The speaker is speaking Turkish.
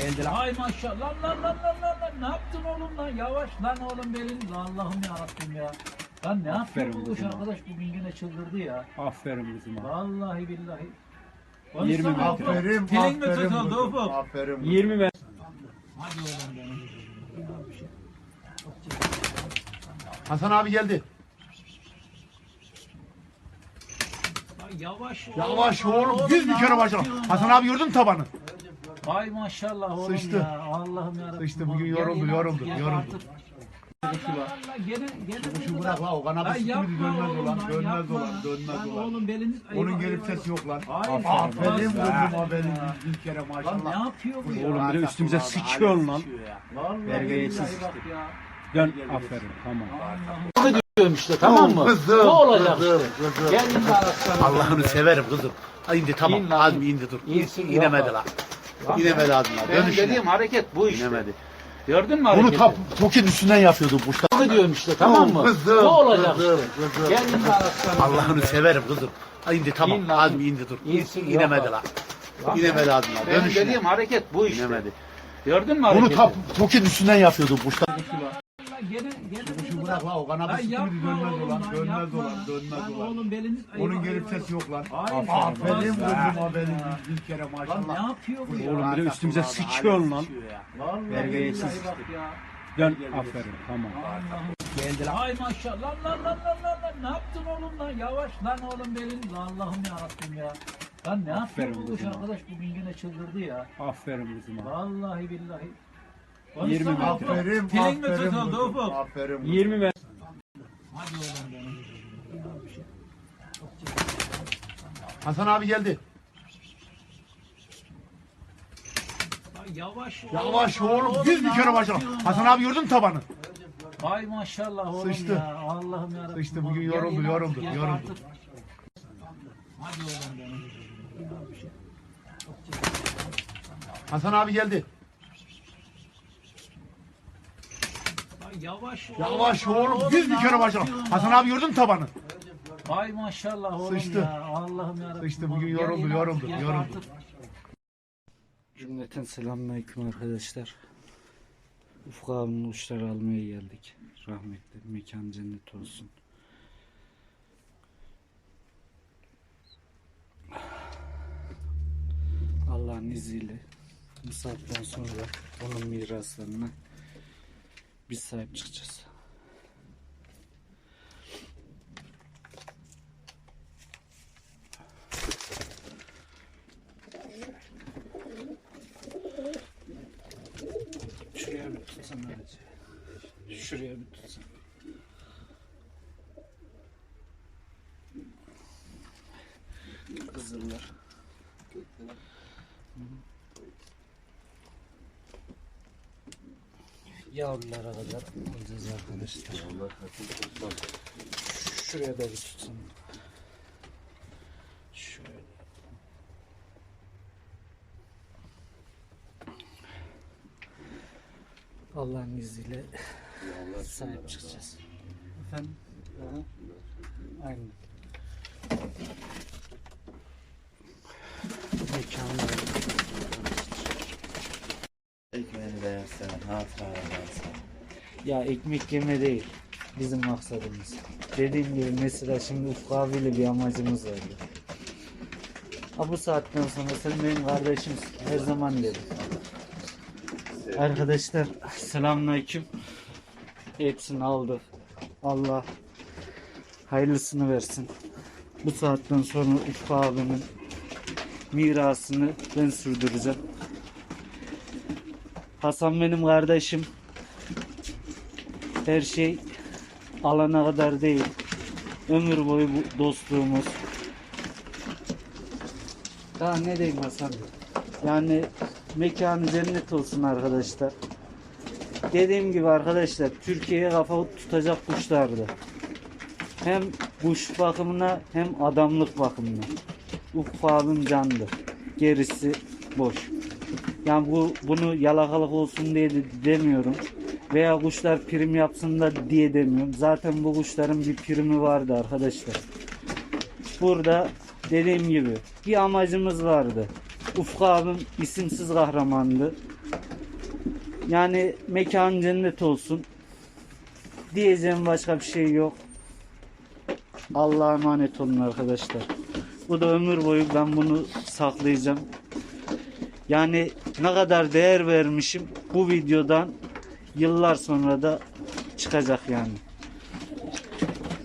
Geldiler. Ay maşallah lan lan lan lan lan lan ne yaptın oğlum lan yavaş lan oğlum benim Allah'ım ya Rabbim ya. Lan ne Aferin yapıyor bu arkadaş bugün yine çıldırdı ya. Aferin kızıma. Vallahi billahi. 20 Konuşsana metre. Aferin, Pilin mi aferin tutuldu kızım, ufuk? Aferin. 20 metre. Hadi oğlum benim. Şey. Hasan abi geldi. Yavaş Yavaş Lan oğlum. Düz bir ne kere başla. yapıyorsun Hasan lan? abi gördün mü tabanı? Ay maşallah oğlum Sıçtı. ya. Allah'ım ya Sıçtı, bugün yoruldu, yoruldu, yoruldu. Gene gene Şu bırak la o yapma bir dönmez olan. lan, Dönmez olan. Dönmez Lan olan. Oğlum beliniz Onun gelip sesi yok lan. Hayır, Aferin kızım aferin. Bir kere Lan ne maşallah. yapıyor bu ya? Oğlum bir de üstümüze sıçıyorsun lan. Vallahi Vergiye billahi yetişsin. bak ya. Dön. Aferin. Tamam. Allah'ım. diyorum işte tamam mı? Kızım, Ne olacak kızım, işte? kızım. Gel indi araçtan. Allah'ını severim kızım. Ha indi tamam. İn lan. İndi dur. İnsin, yok İnemedi abi. la. Lan İnemedi la. Benim Dönüşüne. dediğim hareket bu işte. İnemedi. Gördün mü Bunu hareketi? tap, tokin üstünden yapıyordu kuşlar. Bunu diyorum işte tamam mı? Kızım, Ne olacak kızım, işte? kızım. Araçtan. Allah'ını severim kızım. İndi tamam. İn lan. Azmi indi dur. İnsin, İnemedi abi. la. Lan İnemedi la. Benim Dönüşüne. dediğim hareket bu işte. İnemedi. Gördün mü hareketi? Bunu tap, tokin üstünden yapıyordu kuşlar. Gene gene Şu bırak la o Lan sıkı bir yapma dönmez oğlum olan. lan, Dönmez yapma olan. lan. Dönmez Lan olan. Oğlum beliniz Onun gelip sesi yok lan. Hayır, Aferin ya. aferin. Bir kere Lan ne maşallah. yapıyor bu ya? Oğlum bir de üstümüze sıçıyorsun lan. Vallahi Vergiye ya. Dön. Aferin. Tamam. Allah'ım. Geldiler. Ay maşallah lan lan lan lan lan lan ne yaptın oğlum lan yavaş lan oğlum benim Allah'ım ya Rabbim ya. Lan ne yapıyor Aferin bu arkadaş bugün yine çıldırdı ya. Aferin kızıma. Vallahi billahi. 20 Konuşsana metre. Aferin, Pilin mi aferin tutuldu ufuk? Aferin. 20 metre. Hadi oğlum benim. Hasan abi geldi. Yavaş Yavaş oğlum. Düz bir kere başla. Hasan abi gördün mü tabanı? Ay maşallah oğlum Sıçtı. ya. Allah'ım ya Rabbim. Sıçtı, bugün Gel yoruldu, yine yoruldu, gel yoruldu. artık. Hadi oğlum benim. Ya bir şey. Hasan abi geldi. Yavaş Yavaş oğlum. Düz bir kere başla. Hasan abi gördün mü tabanı? Ay maşallah oğlum Sıçtı. ya. Allah'ım ya Rabbim. Sıçtı, bugün Gel yoruldu, yoruldu, gel yoruldu. artık. Cümleten selamünaleyküm arkadaşlar. Ufuk abimin uçları almaya geldik. Rahmetli mekan cennet olsun. Allah'ın izniyle bu saatten sonra onun miraslarına biz sahip çıkacağız. Şuraya bir tutsan hadi. Şuraya bir tutsan. Kızıllar. Yavrulara kadar alacağız arkadaşlar. Şuraya da bir tutsun. Şöyle. Allah'ın izniyle sahip çıkacağız. Efendim? Aynen. Ya ekmek yeme değil. Bizim maksadımız. Dediğim gibi mesela şimdi Ufuk abiyle bir amacımız vardı. Ha bu saatten sonra sen benim kardeşimsin. Her zaman dedim. Arkadaşlar selamünaleyküm. Hepsini aldık. Allah hayırlısını versin. Bu saatten sonra Ufuk abimin mirasını ben sürdüreceğim. Hasan benim kardeşim. Her şey alana kadar değil. Ömür boyu bu dostluğumuz. Daha ne diyeyim Hasan? Yani mekanı cennet olsun arkadaşlar. Dediğim gibi arkadaşlar Türkiye'ye kafa tutacak kuşlardı. Hem kuş bakımına hem adamlık bakımına. Ufuk abim candı. Gerisi boş. Yani bu bunu yalakalık olsun diye de demiyorum. Veya kuşlar prim yapsın da diye demiyorum. Zaten bu kuşların bir primi vardı arkadaşlar. Burada dediğim gibi bir amacımız vardı. Ufuk abim isimsiz kahramandı. Yani mekan cennet olsun. Diyeceğim başka bir şey yok. Allah'a emanet olun arkadaşlar. Bu da ömür boyu ben bunu saklayacağım. Yani ne kadar değer vermişim bu videodan yıllar sonra da çıkacak yani.